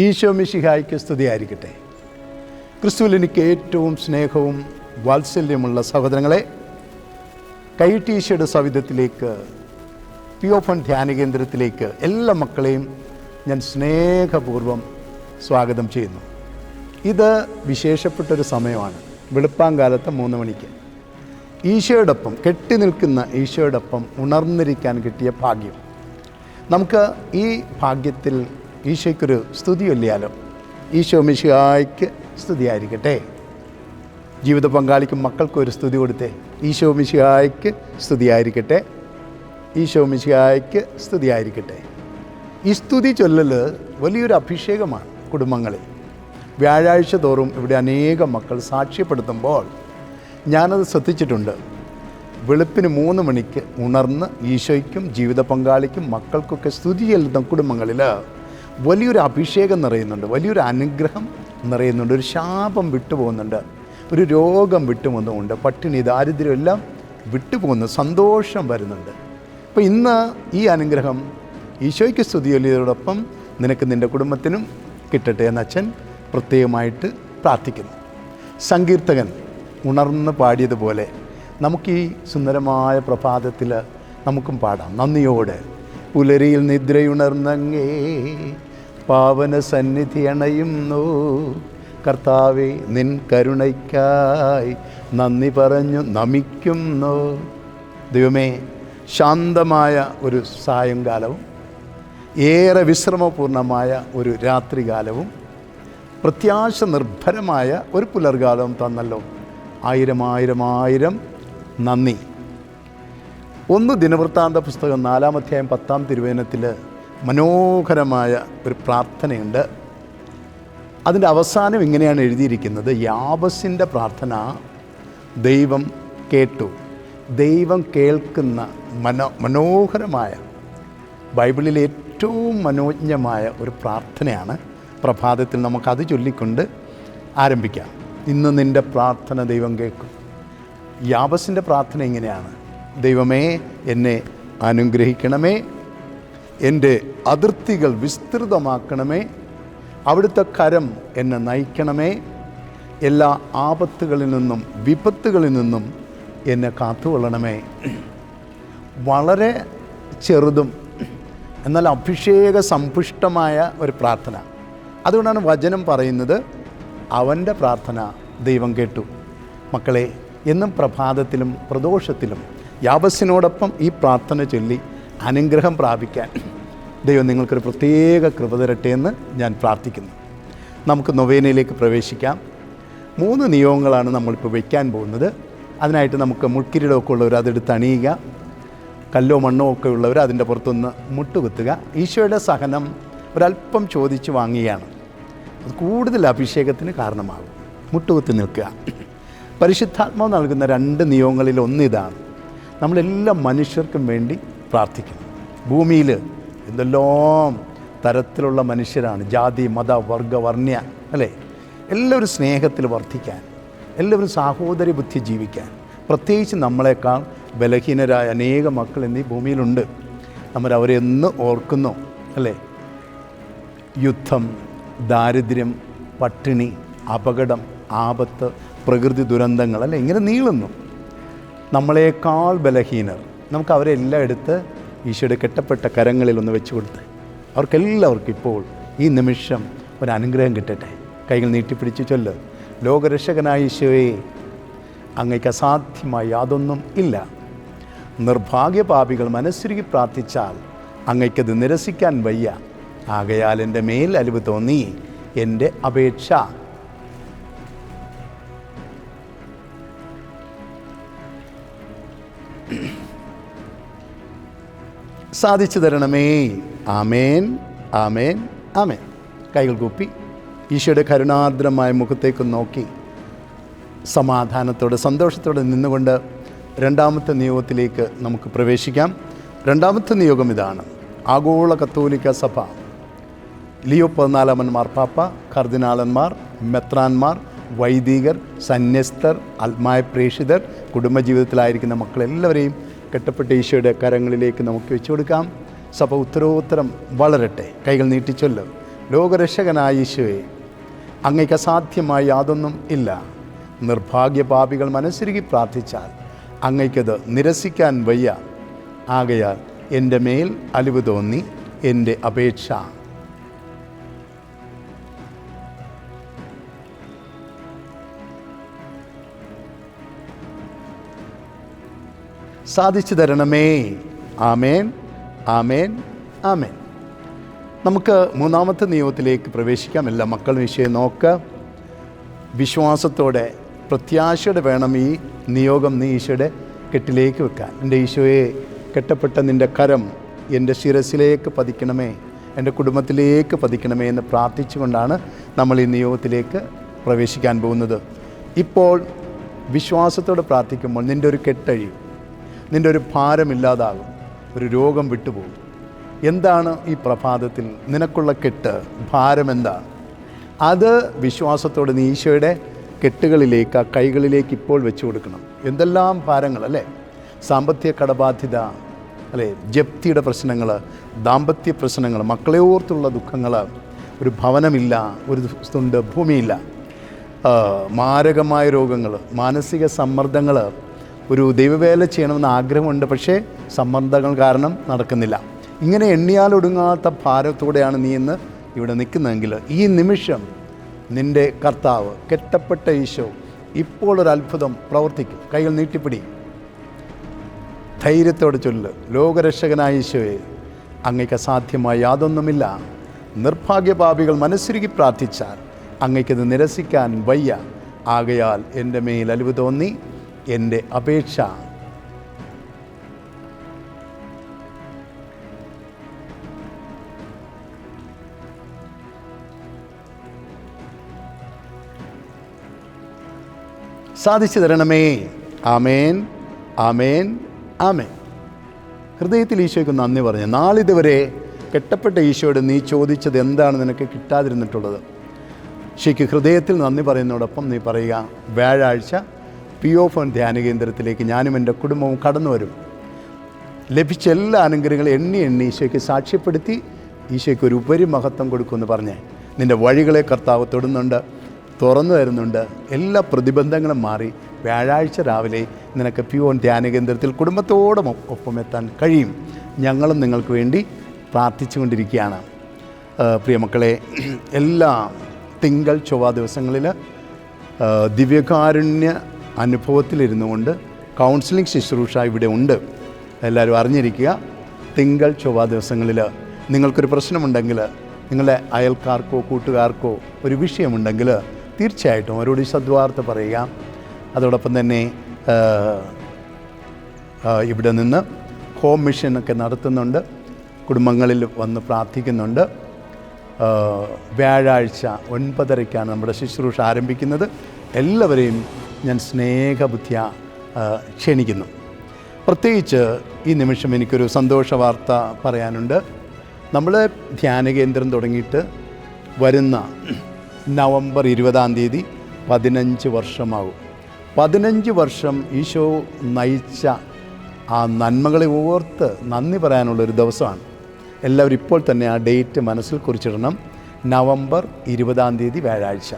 ഈശോ മിശിഹായ്ക്ക് സ്തുതിയായിരിക്കട്ടെ. ക്രിസ്തുവിൽ എനിക്ക് ഏറ്റവും സ്നേഹവും വാത്സല്യമുള്ള സഹോദരങ്ങളെ കൈട്ടീശയുടെ സവിധത്തിലേക്ക് പിയോഫൺ ധ്യാന കേന്ദ്രത്തിലേക്ക് എല്ലാ മക്കളെയും ഞാൻ സ്നേഹപൂർവം സ്വാഗതം ചെയ്യുന്നു. ഇത് വിശേഷപ്പെട്ടൊരു സമയമാണ്. വെളുപ്പാങ്കാലത്ത് മൂന്ന് മണിക്ക്. ഈശോയോടൊപ്പം കെട്ടി നിൽക്കുന്ന ഈശോയോടൊപ്പം ഉണർന്നിരിക്കാൻ കിട്ടിയ ഭാഗ്യം. നമുക്ക് ഈ ഭാഗ്യത്തിൽ ഈശോയ്ക്കൊരു സ്തുതി ഈശോ മിശിഹായ്ക്ക് സ്തുതിയായിരിക്കട്ടെ. ജീവിത പങ്കാളിക്കും മക്കൾക്കും ഒരു സ്തുതി കൊടുത്തേ. ഈശോ മിശിഹായ്ക്ക് സ്തുതിയായിരിക്കട്ടെ. ഈശോ മിശിഹായ്ക്ക് സ്തുതിയായിരിക്കട്ടെ. ഈ സ്തുതി ചൊല്ലൽ വലിയൊരു അഭിഷേകമാണ് കുടുംബങ്ങളിൽ വ്യാഴാഴ്ച തോറും ഇവിടെ അനേകം മക്കൾ സാക്ഷ്യപ്പെടുത്തുമ്പോൾ ഞാനത് ശ്രദ്ധിച്ചിട്ടുണ്ട്. വെളുപ്പിന് മൂന്ന് മണിക്ക് ഉണർന്ന് ഈശോയ്ക്കും ജീവിത പങ്കാളിക്കും മക്കൾക്കൊക്കെ സ്തുതി ചെല്ലുന്ന കുടുംബങ്ങളിൽ വലിയൊരു അഭിഷേകം നിറയുന്നുണ്ട് വലിയൊരു അനുഗ്രഹം നിറയുന്നുണ്ട് ഒരു ശാപം വിട്ടുപോകുന്നുണ്ട് ഒരു രോഗം വിട്ടുപോകുന്നുണ്ട് പട്ടിണി ദാരിദ്ര്യം എല്ലാം വിട്ടുപോകുന്നു സന്തോഷം വരുന്നുണ്ട്. അപ്പോൾ ഇന്ന് ഈ അനുഗ്രഹം ഈശോയ്ക്ക് സ്തുതി ചൊല്ലിയതോടൊപ്പം നിനക്ക് നിന്റെ കുടുംബത്തിനും കിട്ടട്ടെ എന്ന് അച്ഛൻ പ്രത്യേകമായിട്ട് പ്രാർത്ഥിക്കുന്നു. സങ്കീർത്തകൻ ഉണർന്ന് പാടിയതുപോലെ നമുക്ക് ഈ സുന്ദരമായ പ്രഭാതത്തിൽ നമുക്കും പാടാം. നന്ദിയോടെ പുലരിയിൽ നിദ്രയുണർന്നങ്ങേ പാവന സന്നിധി അണയുന്നു. കർത്താവെ നിൻ കരുണയ്ക്കായി നന്ദി പറഞ്ഞു നമിക്കുന്നു. ദൈവമേ ശാന്തമായ ഒരു സായങ്കാലവും ഏറെ വിശ്രമപൂർണമായ ഒരു രാത്രികാലവും പ്രത്യാശ നിർഭരമായ ഒരു പുലർകാലവും തന്നല്ലോ. ആയിരം ആയിരം ആയിരം നന്ദി. ഒന്ന് ദിനവൃത്താന്ത പുസ്തകം നാലാം അധ്യായം പത്താം തിരുവേനത്തിൽ മനോഹരമായ ഒരു പ്രാർത്ഥനയുണ്ട്. അതിന്റെ അവസാനം ഇങ്ങനെയാണ് എഴുതിയിരിക്കുന്നത്. യാബസിന്റെ പ്രാർത്ഥന ദൈവം കേട്ടു. ദൈവം കേൾക്കുന്ന മനോ മനോഹരമായ ബൈബിളിലെ ഏറ്റവും മനോജ്ഞമായ ഒരു പ്രാർത്ഥനയാണ്. പ്രഭാതത്തിൽ നമുക്കത് ചൊല്ലിക്കൊണ്ട് ആരംഭിക്കാം. ഇന്ന് നിന്റെ പ്രാർത്ഥന ദൈവം കേൾക്കും. യാബസിന്റെ പ്രാർത്ഥന ഇങ്ങനെയാണ്. ദൈവമേ എന്നെ അനുഗ്രഹിക്കണമേ. എന്റെ അതിർത്തികൾ വിസ്തൃതമാക്കണമേ. അവിടുത്തെ കരം എന്നെ നയിക്കണമേ. എല്ലാ ആപത്തുകളിൽ നിന്നും വിപത്തുകളിൽ നിന്നും എന്നെ കാത്തുകൊള്ളണമേ. വളരെ ചെറുതും എന്നാൽ അഭിഷേക സമ്പുഷ്ടമായ ഒരു പ്രാർത്ഥന. അതുകൊണ്ടാണ് വചനം പറയുന്നത് അവന്റെ പ്രാർത്ഥന ദൈവം കേട്ടു. മക്കളെ എന്നും പ്രഭാതത്തിലും പ്രദോഷത്തിലും യാബസിനോടൊപ്പം ഈ പ്രാർത്ഥന ചൊല്ലി അനുഗ്രഹം പ്രാപിക്കാൻ ദൈവം നിങ്ങൾക്കൊരു പ്രത്യേക കൃപ തരട്ടെ എന്ന് ഞാൻ പ്രാർത്ഥിക്കുന്നു. നമുക്ക് നൊവേനയിലേക്ക് പ്രവേശിക്കാം. മൂന്ന് നിയോഗങ്ങളാണ് നമ്മളിപ്പോൾ വയ്ക്കാൻ പോകുന്നത്. അതിനായിട്ട് നമുക്ക് മുൾക്കിരീടമൊക്കെ ഉള്ളവർ അതെടുത്ത് അണിയുക. കല്ലോ മണ്ണോ ഒക്കെ ഉള്ളവർ അതിന്റെ പുറത്തുനിന്ന് മുട്ടുകുത്തുക. ഈശോയുടെ സഹനം ഒരല്പം ചോദിച്ച് വാങ്ങുകയാണ്. അത് കൂടുതൽ അഭിഷേകത്തിന് കാരണമാകും. മുട്ടുകുത്തി നിൽക്കുക. പരിശുദ്ധാത്മാവ് നൽകുന്ന രണ്ട് നിയോഗങ്ങളിൽ ഒന്നിതാണ് നമ്മളെല്ലാ മനുഷ്യർക്കും വേണ്ടി പ്രാർത്ഥിക്കണം ഭൂമിയിൽ എന്തെല്ലാം തരത്തിലുള്ള മനുഷ്യരാണ്. ജാതി മത വർഗ വർണ്യ അല്ലേ? എല്ലാവരും സ്നേഹത്തിൽ വർദ്ധിക്കാൻ എല്ലാവരും സാഹോദര്യ ബുദ്ധി ജീവിക്കാൻ പ്രത്യേകിച്ച് നമ്മളെക്കാൾ ബലഹീനരായ അനേക മക്കൾ എന്നീ ഭൂമിയിലുണ്ട്. നമ്മൾ അവരെ എന്ന് ഓർക്കുന്നു അല്ലേ? യുദ്ധം ദാരിദ്ര്യം പട്ടിണി അപകടം ആപത്ത് പ്രകൃതി ദുരന്തങ്ങൾ അല്ലേ? ഇങ്ങനെ നീളുന്നു. നമ്മളെക്കാൾ ബലഹീനർ നമുക്ക് അവരെ എല്ലാം എടുത്ത് ഈശോയുടെ കെട്ടപ്പെട്ട കരങ്ങളിൽ ഒന്ന് വെച്ച് കൊടുത്ത് അവർക്കെല്ലാവർക്കും ഇപ്പോൾ ഈ നിമിഷം ഒരു അനുഗ്രഹം കിട്ടട്ടെ. കൈകൾ നീട്ടിപ്പിടിച്ച് ചൊല്ല്. ലോകരക്ഷകനായ ഈശോയെ അങ്ങയ്ക്ക് അസാധ്യമായി യാതൊന്നും ഇല്ല. നിർഭാഗ്യപാപികൾ മനസ്സുരുകി പ്രാർത്ഥിച്ചാൽ അങ്ങയ്ക്കത് നിരസിക്കാൻ വയ്യ. ആകയാൽ എന്റെ മേൽ അലിവ് തോന്നി. എന്റെ അപേക്ഷ സാധിച്ചു തരണമേ. ആമേൻ ആമേൻ ആമേൻ. കൈകൾ കൂപ്പി. ഈശോയുടെ കരുണാർദ്രമായ മുഖത്തേക്ക് നോക്കി. സമാധാനത്തോടെ സന്തോഷത്തോടെ നിന്നുകൊണ്ട് രണ്ടാമത്തെ നിയോഗത്തിലേക്ക് നമുക്ക് പ്രവേശിക്കാം. രണ്ടാമത്തെ നിയോഗം ഇതാണ്. ആഗോള കത്തോലിക്ക സഭ. ലിയോ പതിനാലാമൻ മാർപ്പാപ്പ കർദിനാളന്മാർ മെത്രാന്മാർ വൈദികർ സന്യസ്തർ ആത്മായ പ്രേക്ഷിതർ കുടുംബജീവിതത്തിലായിരിക്കുന്ന മക്കളെല്ലാവരെയും കെട്ടപ്പെട്ട ഈശോയുടെ കരങ്ങളിലേക്ക് നമുക്ക് വെച്ചു കൊടുക്കാം. സഭ ഉത്തരോത്തരം വളരട്ടെ. കൈകൾ നീട്ടിച്ചൊല്ലും. ലോകരക്ഷകനായ ഈശോയെ അങ്ങയ്ക്ക് അസാധ്യമായി യാതൊന്നും ഇല്ല. നിർഭാഗ്യപാപികൾ മനസ്സിരുകി പ്രാർത്ഥിച്ചാൽ അങ്ങയ്ക്കത് നിരസിക്കാൻ വയ്യ. ആകയാൽ എന്റെ മേൽ അലിവ് തോന്നി എന്റെ അപേക്ഷ. സാധിച്ചു തരണമേ. ആമേൻ. ആമേൻ. ആമേൻ. നമുക്ക് മൂന്നാമത്തെ നിയമത്തിലേക്ക് പ്രവേശിക്കാം. എല്ലാ മക്കളും വിഷയം നോക്കുക വിശ്വാസത്തോടെ പ്രത്യാശയുടെ വേണം ഈ നിയോഗം നീ ഈശോയുടെ കെട്ടിലേക്ക് വെക്കാൻ. എന്റെ ഈശോയെ കെട്ടപ്പെട്ട നിന്റെ കരം എന്റെ ശിരസിലേക്ക് പതിക്കണമേ. എന്റെ കുടുംബത്തിലേക്ക് പതിക്കണമേ എന്ന് പ്രാർത്ഥിച്ചുകൊണ്ടാണ് നമ്മൾ ഈ നിയോഗത്തിലേക്ക് പ്രവേശിക്കാൻ പോകുന്നത്. ഇപ്പോൾ വിശ്വാസത്തോടെ പ്രാർത്ഥിക്കുമ്പോൾ നിന്റെ ഒരു കെട്ടഴിയും നിന്റെ ഒരു ഭാരമില്ലാതാകും. ഒരു രോഗം വിട്ടുപോകും. എന്താണ് ഈ പ്രഭാതത്തിൽ നിനക്കുള്ള കെട്ട്? ഭാരം എന്താണ് അത് വിശ്വാസത്തോടെ നീ ഈശോയുടെ കെട്ടുകളിലേക്ക് ആ കൈകളിലേക്ക് ഇപ്പോൾ വെച്ചു കൊടുക്കണം. എന്തെല്ലാം ഭാരങ്ങൾ അല്ലേ? സാമ്പത്തിക കടബാധ്യത അല്ലേ? ജപ്തിയുടെ പ്രശ്നങ്ങൾ ദാമ്പത്യ പ്രശ്നങ്ങൾ മക്കളെ ഓർത്തുള്ള ദുഃഖങ്ങൾ ഒരു ഭവനമില്ല ഒരു തുണ്ട് ഭൂമിയില്ല. മാരകമായ രോഗങ്ങൾ മാനസിക സമ്മർദ്ദങ്ങൾ ഒരു ദൈവവേല ചെയ്യണമെന്ന് ആഗ്രഹമുണ്ട് പക്ഷേ സമ്മർദ്ദങ്ങൾ കാരണം നടക്കുന്നില്ല. ഇങ്ങനെ എണ്ണിയാൽ ഒടുങ്ങാത്ത ഭാരത്തോടെയാണ് നീ ഇന്ന് ഇവിടെ നിൽക്കുന്നതെങ്കിൽ ഈ നിമിഷം നിന്റെ കർത്താവ് കെട്ടപ്പെട്ട ഈശോ ഇപ്പോൾ ഒരു അത്ഭുതം പ്രവർത്തിക്കും. കൈകൾ നീട്ടിപ്പിടി. ധൈര്യത്തോടെ ചൊല്ല്. ലോകരക്ഷകനായ ഈശോയെ അങ്ങയ്ക്ക് അസാധ്യമായ യാതൊന്നുമില്ല. നിർഭാഗ്യപാപികൾ മനസ്സിരുകി പ്രാർത്ഥിച്ചാൽ അങ്ങയ്ക്കത് നിരസിക്കാൻ വയ്യ. ആകയാൽ എന്റെ മേൽ അലിവ് തോന്നി. എന്റെ അപേക്ഷ. സാധിച്ചു തരണമേ. ആമേൻ ആമേൻ ആമേൻ. ഹൃദയത്തിൽ ഈശോയ്ക്ക് നന്ദി പറഞ്ഞു നാളിതുവരെ കെട്ടപ്പെട്ട ഈശോയോട് നീ ചോദിച്ചത് എന്താണ് നിനക്ക് കിട്ടാതിരുന്നിട്ടുള്ളത്? ശരിക്കും ഹൃദയത്തിൽ നന്ദി പറയുന്നതോടൊപ്പം നീ പറയുക വ്യാഴാഴ്ച പി ഒ ഫോൺ ധ്യാന കേന്ദ്രത്തിലേക്ക് ഞാനും എന്റെ കുടുംബവും കടന്നു വരും. ലഭിച്ച എല്ലാ അനുഗ്രഹങ്ങളും എണ്ണി എണ്ണി ഈശോയ്ക്ക് സാക്ഷ്യപ്പെടുത്തി ഈശോയ്ക്ക് ഒരു ഉപരിമഹത്വം കൊടുക്കുമെന്ന് പറഞ്ഞ് നിന്റെ വഴികളെ കർത്താവ് തൊടുന്നുണ്ട് തുറന്നു തരുന്നുണ്ട്. എല്ലാ പ്രതിബന്ധങ്ങളും മാറി വ്യാഴാഴ്ച രാവിലെ നിനക്ക് പ്യൂൺ ധ്യാന കേന്ദ്രത്തിൽ കുടുംബത്തോടും ഒപ്പമെത്താൻ കഴിയും. ഞങ്ങളും നിങ്ങൾക്ക് വേണ്ടി പ്രാർത്ഥിച്ചുകൊണ്ടിരിക്കുകയാണ്. പ്രിയമക്കളെ എല്ലാ തിങ്കൾ ചൊവ്വ ദിവസങ്ങളിൽ ദിവ്യകാരുണ്യ അനുഭവത്തിലിരുന്നു കൊണ്ട് കൗൺസിലിംഗ് ശുശ്രൂഷ ഇവിടെ ഉണ്ട്. എല്ലാവരും അറിഞ്ഞിരിക്കുക തിങ്കൾ ചൊവ്വ ദിവസങ്ങളിൽ നിങ്ങൾക്കൊരു പ്രശ്നമുണ്ടെങ്കിൽ നിങ്ങളുടെ അയൽക്കാർക്കോ കൂട്ടുകാർക്കോ ഒരു വിഷയമുണ്ടെങ്കിൽ തീർച്ചയായിട്ടും അവരോട് സദ്വാർത്ത പറയുക. അതോടൊപ്പം തന്നെ ഇവിടെ നിന്ന് ഹോം മിഷനൊക്കെ നടത്തുന്നുണ്ട്. കുടുംബങ്ങളിൽ വന്ന് പ്രാർത്ഥിക്കുന്നുണ്ട്. വ്യാഴാഴ്ച ഒൻപതരയ്ക്കാണ് നമ്മുടെ ശുശ്രൂഷ ആരംഭിക്കുന്നത്. എല്ലാവരെയും ഞാൻ സ്നേഹബുദ്ധിയ ക്ഷണിക്കുന്നു. പ്രത്യേകിച്ച് ഈ നിമിഷം എനിക്കൊരു സന്തോഷ വാർത്ത പറയാനുണ്ട്. നമ്മൾ ധ്യാന കേന്ദ്രം തുടങ്ങിയിട്ട് വരുന്ന നവംബർ ഇരുപതാം തീയതി പതിനഞ്ച് വർഷമാകും. പതിനഞ്ച് വർഷം ഈശോ നയിച്ച ആ നന്മകളെ ഓർത്ത് നന്ദി പറയാനുള്ളൊരു ദിവസമാണ്. എല്ലാവരും ഇപ്പോൾ തന്നെ ആ ഡേറ്റ് മനസ്സിൽ കുറിച്ചിടണം. നവംബർ ഇരുപതാം തീയതി വ്യാഴാഴ്ച.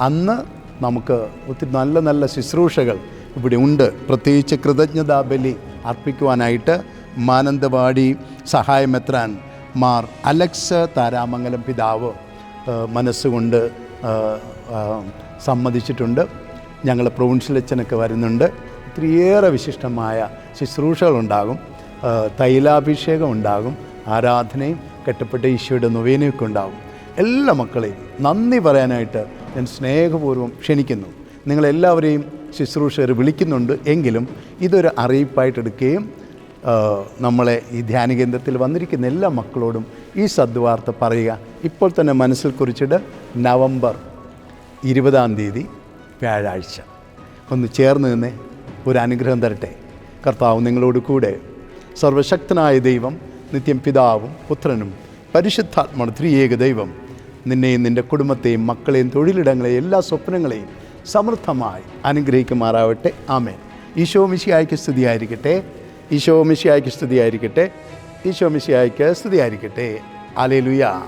അന്ന് നമുക്ക് ഒത്തിരി നല്ല നല്ല ശുശ്രൂഷകൾ ഇവിടെ ഉണ്ട്. പ്രത്യേകിച്ച് കൃതജ്ഞതാ ബലി അർപ്പിക്കുവാനായിട്ട് മാനന്തവാടി സഹായമെത്രാൻ മാർ അലക്സ് താരാമംഗലം പിതാവ് മനസ്സുകൊണ്ട് സമ്മതിച്ചിട്ടുണ്ട്. ഞങ്ങൾ പ്രൊവിൻഷ്യൽ അച്ഛനൊക്കെ വരുന്നുണ്ട്. ഒത്തിരിയേറെ വിശിഷ്ടമായ ശുശ്രൂഷകളുണ്ടാകും. തൈലാഭിഷേകം ഉണ്ടാകും. ആരാധനയും കെട്ടപ്പെട്ട ഈശോയുടെ നൊവേനയൊക്കെ ഉണ്ടാകും. എല്ലാ മക്കളെയും നന്ദി പറയാനായിട്ട് ഞാൻ സ്നേഹപൂർവം ക്ഷണിക്കുന്നു. നിങ്ങളെല്ലാവരെയും ശുശ്രൂഷകർ വിളിക്കുന്നുണ്ട് എങ്കിലും ഇതൊരു അറിയിപ്പായിട്ട് എടുക്കുകയും ആ, നമ്മളെ ഈ ധ്യാന കേന്ദ്രത്തിൽ വന്നിരിക്കുന്ന എല്ലാ മക്കളോടും ഈ സദ്വാർത്ത പറയുക. ഇപ്പോൾ തന്നെ മനസ്സിൽ കുറിച്ചിട്ട് നവംബർ ഇരുപതാം തീയതി വ്യാഴാഴ്ച. ഒന്ന് ചേർന്ന് നിന്ന് ഒരു അനുഗ്രഹം തരട്ടെ. കർത്താവ് നിങ്ങളോട് കൂടെ സർവശക്തനായ ദൈവം നിത്യം പിതാവും പുത്രനും പരിശുദ്ധാത്മ ത്രിയേക ദൈവം നിന്നെയും നിന്റെ കുടുംബത്തെയും മക്കളെയും തൊഴിലിടങ്ങളെയും എല്ലാ സ്വപ്നങ്ങളെയും സമൃദ്ധമായി അനുഗ്രഹിക്കുമാറാവട്ടെ. ആമേൻ. ഈശോ മിശിയായ്ക്ക് സ്തുതിയായിരിക്കട്ടെ. ഈശോ മിശിയായ്ക്ക് സ്തുതിയായിരിക്കട്ടെ. ഈശോ മിശിയായ്ക്ക് സ്തുതിയായിരിക്കട്ടെ. അലേലുയ